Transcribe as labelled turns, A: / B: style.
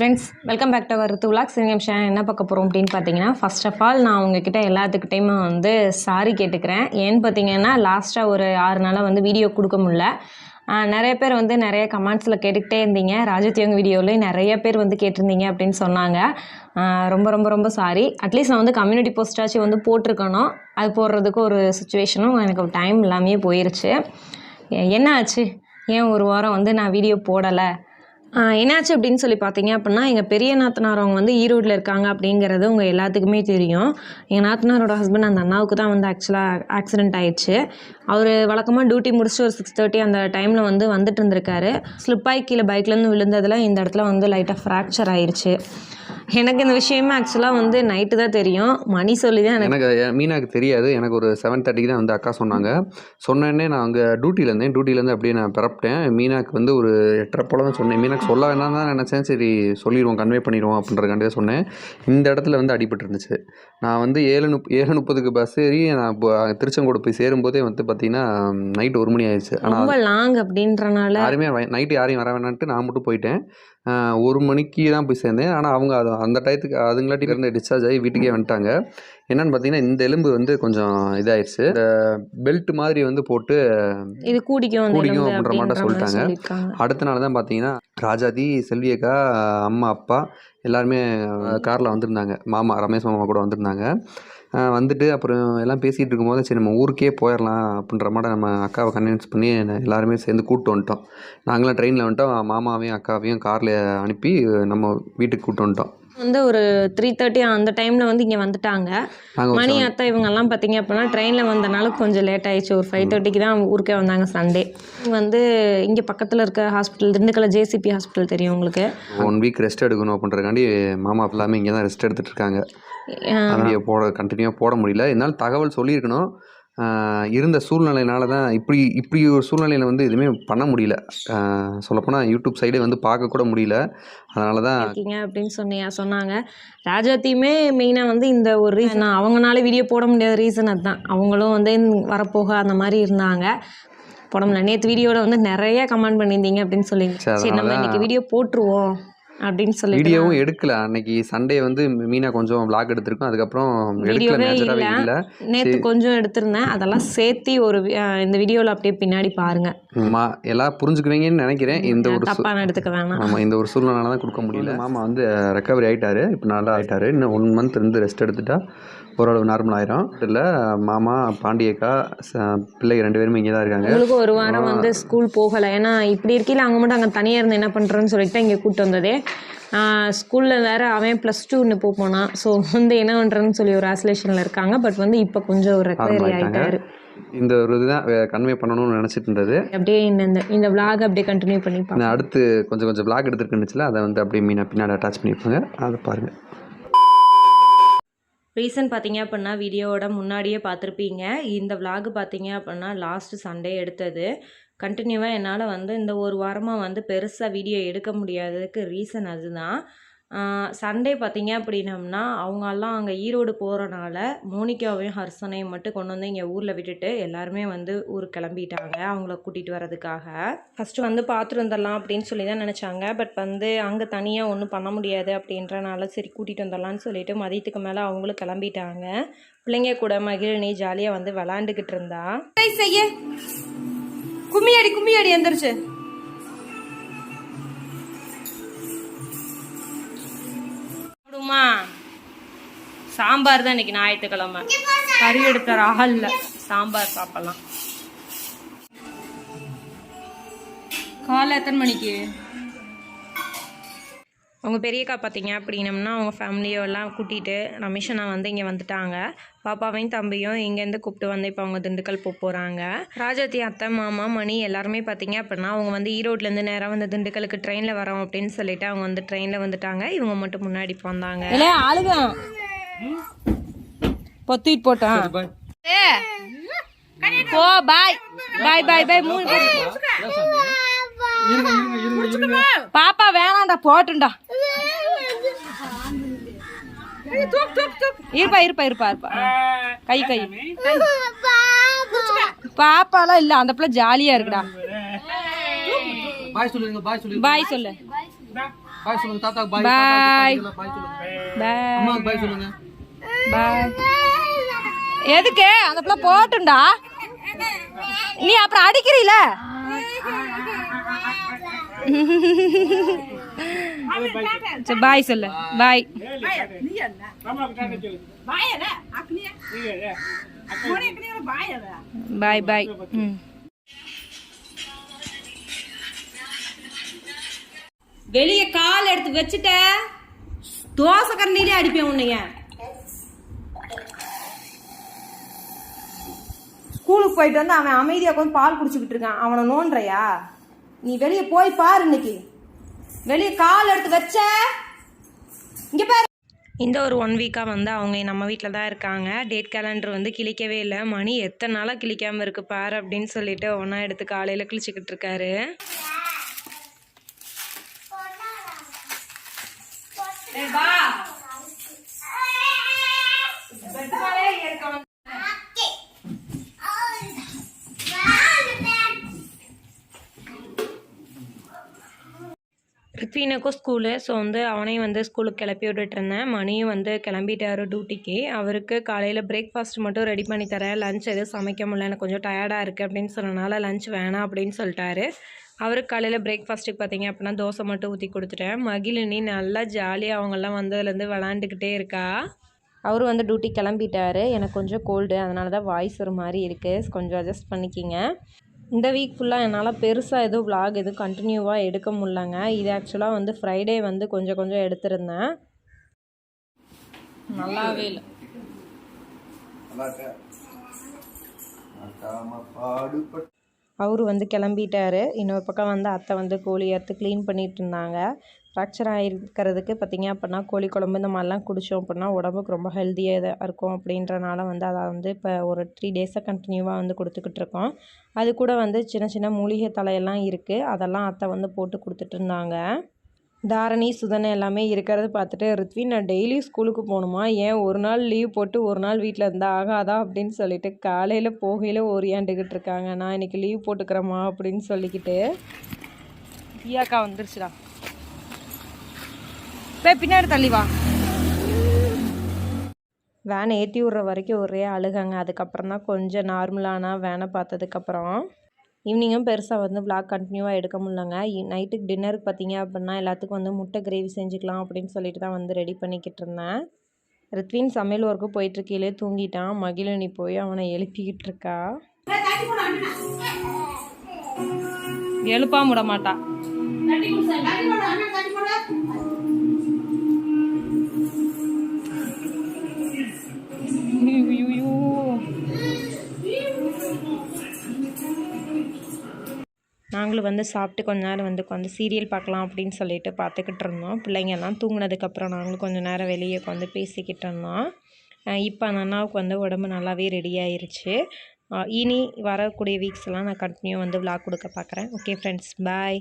A: Friends welcome back to our Rithu vlog சிங்கம் ஷேன் என்ன பார்க்க போகிறோம் அப்படின்னு பார்த்தீங்கன்னா ஃபர்ஸ்ட் ஆஃப் ஆல் நான் உங்ககிட்ட எல்லாத்துக்கிட்டையுமே வந்து சாரி கேட்டுக்கிறேன். ஏன்னு பார்த்தீங்கன்னா லாஸ்ட்டாக ஒரு ஆறு நாளாக வந்து வீடியோ கொடுக்க முடியல. நிறைய பேர் வந்து நிறைய கமெண்ட்ஸில் கேட்டுக்கிட்டே இருந்தீங்க. ராஜத்யோங் வீடியோலேயும் நிறைய பேர் வந்து கேட்டிருந்தீங்க அப்படின்னு சொன்னாங்க. ரொம்ப ரொம்ப ரொம்ப சாரி அட்லீஸ்ட் நான் வந்து கம்யூனிட்டி போஸ்டாச்சும் வந்து போட்டிருக்கணும். அது போடுறதுக்கு ஒரு சுச்சுவேஷனும் எனக்கு டைம் இல்லாமையே போயிருச்சு. என்ன ஆச்சு? ஏன் ஒரு வாரம் வந்து நான் வீடியோ போடலை? என்னாச்சு அப்படின்னு சொல்லி பார்த்தீங்க அப்படின்னா எங்கள் பெரிய நாத்தனார் அவங்க வந்து ஈரோட்டில் இருக்காங்க அப்படிங்கிறது உங்கள் எல்லாத்துக்குமே தெரியும். எங்கள் நாத்தனாரோட ஹஸ்பண்ட் அந்த அண்ணாவுக்கு தான் வந்து ஆக்சுவலாக ஆக்சிடென்ட் ஆயிடுச்சு. அவர் வழக்கமாக டியூட்டி முடிச்சுட்டு ஒரு சிக்ஸ் தேர்ட்டி அந்த டைமில் வந்து வந்துட்டு இருந்திருக்காரு. ஸ்லிப்பாகி கீழே பைக்லேருந்து விழுந்ததில் இந்த இடத்துல வந்து லைட்டாக ஃப்ராக்சர் ஆயிடுச்சு எனக்கு இந்த விஷயமே ஆக்சுவலாக வந்து நைட்டு தான் தெரியும். மணி சொல்லி தான் எனக்கு
B: மீனாக்கு தெரியாது. எனக்கு ஒரு செவன் தேர்ட்டிக்கு தான் வந்து அக்கா சொன்னாங்க. சொன்னேன்னே நான் அங்கே டியூட்டியில் இருந்தேன். டியூட்டிலேருந்து அப்படியே நான் பிறப்பிட்டேன். மீனாக்கு வந்து ஒரு எட்டரை போல தான் சொன்னேன். மீனாக்கு சொல்ல வேணாம் தான் நினச்சேன். சரி சொல்லிடுவோம் கன்வே பண்ணிடுவோம் அப்படின்றதுக்காண்டி தான் சொன்னேன். இந்த இடத்துல வந்து அடிபட்டு இருந்துச்சு. நான் வந்து ஏழு முப் ஏழு முப்பதுக்கு பஸ் ஏறி நான் திருச்செங்கோடு போய் சேரும்போதே வந்து பார்த்தீங்கன்னா நைட் ஒரு மணி ஆயிடுச்சு. ஆனால்
A: லாங் அப்படின்றனால.
B: யாருமே நைட்டு யாரையும் வர வேணான்ட்டு நான் மட்டும் போயிட்டேன். ஒரு மணிக்கு தான் போய் சேர்ந்தேன். ஆனால் அவங்க அது அந்த டயத்துக்கு அதுங்களாட்டி இருந்து டிஸ்சார்ஜ் ஆகி வீட்டுக்கே வந்துட்டாங்க. என்னன்னு பார்த்தீங்கன்னா இந்த எலும்பு வந்து கொஞ்சம் இதாயிருச்சு. இந்த பெல்ட் மாதிரி வந்து போட்டு
A: இது கூடிக்கும்
B: கூடிக்கும் அப்படின்ற மாதிரி சொல்லிட்டாங்க. அடுத்த நாள் தான் பார்த்தீங்கன்னா ராஜாதி செல்வியக்கா அம்மா அப்பா எல்லாருமே காரில் வந்திருந்தாங்க. மாமா ரமேஷ் மாமா கூட வந்திருந்தாங்க. வந்துட்டு அப்புறம் எல்லாம் பேசிகிட்டு இருக்கும்போது சரி நம்ம ஊருக்கே போயிடலாம் அப்படின்ற மாதிரி நம்ம அக்காவை கன்வின்ஸ் பண்ணி எல்லாருமே சேர்ந்து கூப்பிட்டு வந்துட்டோம். நாங்களாம் ட்ரெயினில் வந்துட்டோம். மாமாவையும் அக்காவையும் காரில் அனுப்பி நம்ம வீட்டுக்கு கூப்பிட்டு வந்துட்டோம்.
A: வந்து ஒரு த்ரீ தேர்ட்டி அந்த டைமில் வந்து இங்கே வந்துட்டாங்க. மணி அத்தை இவங்கெல்லாம் பார்த்தீங்க அப்படின்னா ட்ரெயினில் வந்தனால கொஞ்சம் லேட் ஆயிடுச்சு. ஒரு ஃபைவ் தேர்ட்டிக்கு தான் ஊருக்கே வந்தாங்க சண்டே வந்து இங்கே பக்கத்தில் இருக்க ஹாஸ்பிட்டல் திண்டுக்கல்ல ஜேசிபி ஹாஸ்பிட்டல் தெரியும் உங்களுக்கு?
B: ஒன் வீக் ரெஸ்ட் எடுக்கணும் அப்படின்றக்காண்டி மாமா எல்லாமே இங்கே தான் ரெஸ்ட் எடுத்துகிட்டு இருக்காங்க போட கண்டினியூவாக போட முடியல. இருந்தாலும் தகவல் சொல்லியிருக்கணும். இருந்த சூழ்நிலையினால தான் இப்படி இப்படி ஒரு சூழ்நிலையில் வந்து எதுவுமே பண்ண முடியல. சொல்லப்போனால் யூடியூப் சைடே வந்து பார்க்க கூட முடியல. அதனால தான்
A: இருக்கீங்க அப்படின்னு சொன்னியா சொன்னாங்க. ராஜாத்தையுமே மெயினாக வந்து இந்த ஒரு ரீசன் அவங்கனால வீடியோ போட முடியாத ரீசன் அதுதான். அவங்களும் வந்து வரப்போக அந்த மாதிரி இருந்தாங்க. போட முடியல. நேற்று வீடியோவில் வந்து நிறைய கமெண்ட் பண்ணியிருந்தீங்க அப்படின்னு சொல்லி
B: சரி,
A: நம்ம இன்னைக்கு வீடியோ போட்டுருவோம். அப்படின்னு சொல்லி
B: வீடியோவும் எடுக்கல. அன்னைக்கு சண்டே வந்து மீனா கொஞ்சம் vlog எடுத்திருக்கோம். அதுக்கப்புறம் எடுக்கல. மேஜராகவே
A: இல்ல. நேற்று கொஞ்சம் எடுத்திருந்தேன். அதெல்லாம் சேர்த்து ஒரு இந்த வீடியோவில் அப்படியே பின்னாடி பாருங்க.
B: மா எல்லாம் புரிஞ்சுக்குவீங்கன்னு நினைக்கிறேன். இந்த ஒரு
A: தப்பான எடுத்துக்க வேணாம்.
B: ஆமாம் இந்த ஒரு சூழ்நிலை தான் கொடுக்க முடியல. மாமா வந்து ரெக்கவரி ஆயிட்டாரு. இப்போ நல்லா ஆயிட்டாரு. இன்னும் ஒன் மந்த் இருந்து ரெஸ்ட் எடுத்துட்டா ஓரளவு நார்மல் ஆயிரும். இல்லை மாமா பாண்டியக்கா பிள்ளைங்க ரெண்டு பேருமே இங்கே தான் இருக்காங்க.
A: உங்களுக்கு ஒரு வாரம் வந்து ஸ்கூல் போகலை. ஏன்னா இப்படி இருக்கையில் அவங்க மட்டும் அங்கே தனியாக இருந்து என்ன பண்ணுறோன்னு சொல்லிட்டு இங்கே கூப்பிட்டு வந்ததே. ஸ்கூலில் வேற அவன் ப்ளஸ் டூன்னு போக போனான். ஸோ வந்து என்ன பண்ணுறேன்னு சொல்லி ஒரு ஆசோலேஷனில் இருக்காங்க. பட் வந்து இப்போ கொஞ்சம் ஒரு ரெக்கவரி. ஆகிட்டாரு
B: இந்த ஒரு இதுதான் கன்வே பண்ணணும்னு நினச்சிட்டு இருந்தது.
A: அப்படியே இந்த இந்த- vlog அப்படியே கண்டினியூ பண்ணி
B: அடுத்து கொஞ்சம் கொஞ்சம் vlog எடுத்துருக்குன்னுச்சுல அதை வந்து அப்படியே மீனா பின்னாடி அட்டாச் பண்ணியிருப்பாங்க. அதை பாருங்கள்
A: ரீசன் பார்த்தீங்க அப்படின்னா வீடியோவோட முன்னாடியே பார்த்துருப்பீங்க இந்த vlog பார்த்தீங்க அப்படின்னா லாஸ்ட் சண்டே எடுத்தது. கண்டினியூவாக என்னால் வந்து இந்த ஒரு வாரமாக வந்து பெருசாக வீடியோ எடுக்க முடியாததுக்கு ரீசன் அதுதான். சண்டே பார்த்தீங்க அப்படின்னம்னா அவங்கெல்லாம் அங்கே ஈரோடு போகிறனால மோனிகாவையும் ஹர்சனையும் மட்டும் கொண்டு வந்து இங்கே ஊரில் விட்டுட்டு எல்லாருமே வந்து ஊருக்கு கிளம்பிட்டாங்க அவங்கள கூட்டிகிட்டு வரதுக்காக ஃபஸ்ட்டு வந்து பார்த்துட்டு வந்துடலாம் அப்படின்னு சொல்லி தான் நினச்சாங்க. பட் வந்து அங்கே தனியாக ஒன்றும் பண்ண முடியாது அப்படின்றனால சரி கூட்டிகிட்டு வந்துடலான்னு சொல்லிட்டு மதியத்துக்கு மேலே அவங்களும் கிளம்பிட்டாங்க. பிள்ளைங்க கூட மகிழினி ஜாலியாக வந்து விளாண்டுக்கிட்டு இருந்தா.
C: செய்ய. கும்மியடி கும்மியடி எந்திரிச்சு.
A: சாம்பார் தான் இன்னைக்கு ஞாயிற்றுக்கிழமை. கறி எடுக்கிற ஆள் இல்லை. சாம்பார் சாப்பிடலாம்.
C: காலை எத்தனை மணிக்கு?
A: அவங்க பெரியக்கா பார்த்தீங்க அப்படின்னம்னா அவங்க ஃபேமிலியெல்லாம் கூட்டிகிட்டு ரமேஷனா வந்து இங்கே வந்துட்டாங்க. பாப்பாவையும் தம்பியும் இங்கேருந்து கூப்பிட்டு வந்து இப்போ அவங்க திண்டுக்கல் போக போகிறாங்க ராஜாத்தி அத்தை மாமா மணி எல்லாருமே பார்த்தீங்க அப்படின்னா அவங்க வந்து ஈரோட்லேருந்து நேராக வந்து திண்டுக்கலுக்கு ட்ரெயினில் வரோம் அப்படின்னு சொல்லிட்டு அவங்க வந்து ட்ரெயினில் வந்துட்டாங்க. இவங்க மட்டும் முன்னாடி இப்போ வந்தாங்க.
C: இல்ல ஆளுங்க. பொத்திட்டு போட்டான் போ பாய் பாய் பாய் பாய் மூணு பாப்பா வேணாம்டா போட்டுண்டா. இருப்பா இருப்பா இருப்பா இருப்பா. கை கை. பாப்பாலாம் இல்ல அந்த பிள்ளை ஜாலியா இருக்குடா.
D: பாய் சொல்லுங்க பாய் சொல்லு
C: பாய் சொல்லு.
B: பாய் சொல்லுங்க பாய்
C: பாய்.
B: பாய் சொல்லுங்க.
C: பாய் எதுக்கு? அந்த பிள்ளை போட்டுண்டா நீ அப்புறம் அடிக்கிறீல? சரி பாய் சொல்லு. பாய் பாய் பாய் ம்.
A: வெளியே கால் எடுத்து வச்சுட்ட. தோசை கரண்டிலே அடிப்பேன் உன்னைய. ஸ்கூலுக்கு போயிட்டு வந்து அவன் அமைதியாக உட்காந்து பால் குடிச்சுக்கிட்டு இருக்கான். அவனை நோண்டுறியா நீ வெளியே போய் பாரு இன்னைக்கு. வெளியே கால் எடுத்து வச்ச. இங்க பாரு. இந்த ஒரு ஒன் வீக்காக வந்து அவங்க நம்ம வீட்டில் தான் இருக்காங்க. டேட் கேலண்டர் வந்து கிழிக்கவே இல்லை. மணி எத்தனை நாளாக கிழிக்காமல் இருக்கு பாரு அப்படின்னு சொல்லிட்டு ஒன்றா எடுத்து காலையில் கிழிச்சிக்கிட்டு இருக்காரு. ரித்வீனுக்கும் ஸ்கூலு ஸோ வந்து அவனையும் வந்து ஸ்கூலுக்கு கிளப்பி விட்டுட்டுருந்தேன் மணியும் வந்து கிளம்பிட்டாரு டியூட்டிக்கு அவருக்கு காலையில் பிரேக்ஃபாஸ்ட் மட்டும் ரெடி பண்ணி தரேன். லஞ்ச் எதுவும் சமைக்க முடியல. எனக்கு கொஞ்சம் டயர்டாக இருக்குது அப்படின்னு சொன்னனால லஞ்ச் வேணாம் அப்படின்னு சொல்லிட்டாரு. அவருக்கு காலையில் பிரேக்ஃபாஸ்ட்டுக்கு பார்த்தீங்க அப்படின்னா தோசை மட்டும் ஊற்றி கொடுத்துட்டேன். மகிழினி நல்லா ஜாலியாக அவங்கெல்லாம் வந்ததுலேருந்து விளாண்டுக்கிட்டே இருக்கா? அவர் வந்து டியூட்டி கிளம்பிட்டாரு. எனக்கு கொஞ்சம் கோல்டு அதனால தான் வாய்ஸ் ஒரு மாதிரி இருக்குது கொஞ்சம் அட்ஜஸ்ட் பண்ணிக்கிங்க. இந்த வீக் ஃபுல்லாக என்னால் பெருசாக எதுவும் விலாக் எதுவும் கண்டினியூவாக எடுக்க முடியலங்க. இது ஆக்சுவலாக வந்து ஃப்ரைடே வந்து கொஞ்சம் கொஞ்சம் எடுத்திருந்தேன்.
C: நல்லாவே இல்லை.
A: அவர் வந்து கிளம்பிட்டாரு. இன்னொரு பக்கம் வந்து அத்தை வந்து கோழி எடுத்து க்ளீன் பண்ணிட்டு இருந்தாங்க. ஃப்ராக்சர் ஆகிருக்கிறதுக்கு பார்த்தீங்க அப்படின்னா கோழி குழம்பு இந்த மாதிரிலாம் குடித்தோம் அப்படின்னா உடம்புக்கு ரொம்ப ஹெல்த்தியாக இருக்கும் அப்படின்றனால வந்து அதை வந்து இப்போ ஒரு த்ரீ டேஸாக கண்டினியூவாக வந்து கொடுத்துக்கிட்டு இருக்கோம். அது கூட வந்து சின்ன சின்ன மூலிகை தலையெல்லாம் இருக்குது அதெல்லாம் அத்தை வந்து போட்டு கொடுத்துட்டு இருந்தாங்க. தாரணி சுதனை எல்லாமே இருக்கிறத பார்த்துட்டு ரித்வி நான் டெய்லி ஸ்கூலுக்கு போகணுமா? ஏன் ஒரு நாள் லீவ் போட்டு ஒரு நாள் வீட்டில் இருந்தால் ஆகாதா? அப்படின்னு சொல்லிட்டு காலையில் போகையில் ஓரியாண்டுக்கிட்டு இருக்காங்க. நான் இன்னைக்கு லீவ் போட்டுக்கிறேம்மா அப்படின்னு சொல்லிக்கிட்டு
C: ஈயாக்கா வந்துருச்சுடா. போய் பின்னாடி தள்ளி வா.
A: வேனை ஏற்றி விட்ற வரைக்கும் ஒரே அழுகாங்க. அதுக்கப்புறம் தான் கொஞ்சம் நார்மலானா வேனை பார்த்ததுக்கப்புறம் ஈவினிங்கும் பெருசாக வந்து vlog கண்டினியூவாக எடுக்க முடியலங்க. நைட்டுக்கு டின்னருக்கு பார்த்தீங்க அப்படின்னா எல்லாத்துக்கும் வந்து முட்டை கிரேவி செஞ்சுக்கலாம் அப்படின்னு சொல்லிட்டு தான் வந்து ரெடி பண்ணிக்கிட்டு இருந்தேன். ரித்வின் சமையல் ஒர்க்கு போயிட்டுருக்கையிலே தூங்கிட்டான். மகிழினி போய் அவனை எழுப்பிக்கிட்டு இருக்கா?
C: எழுப்பாம விட மாட்டா.
A: நாங்களும் வந்து சாப்பிட்டு கொஞ்ச நேரம் வந்து உட்காந்து சீரியல் பார்க்கலாம் அப்படின்னு சொல்லிட்டு பார்த்துக்கிட்டு இருந்தோம். பிள்ளைங்கெல்லாம் தூங்கினதுக்கப்புறம் நாங்களும் கொஞ்சம் நேரம் வெளியே உட்காந்து பேசிக்கிட்டு இருந்தோம். இப்போ அந்த அண்ணாவுக்கு வந்து உடம்பு நல்லாவே ரெடி ஆயிருச்சு. இனி வரக்கூடிய வீக்ஸ் எல்லாம் நான் கண்டினியூ வந்து vlog கொடுக்க பார்க்குறேன். Okay friends bye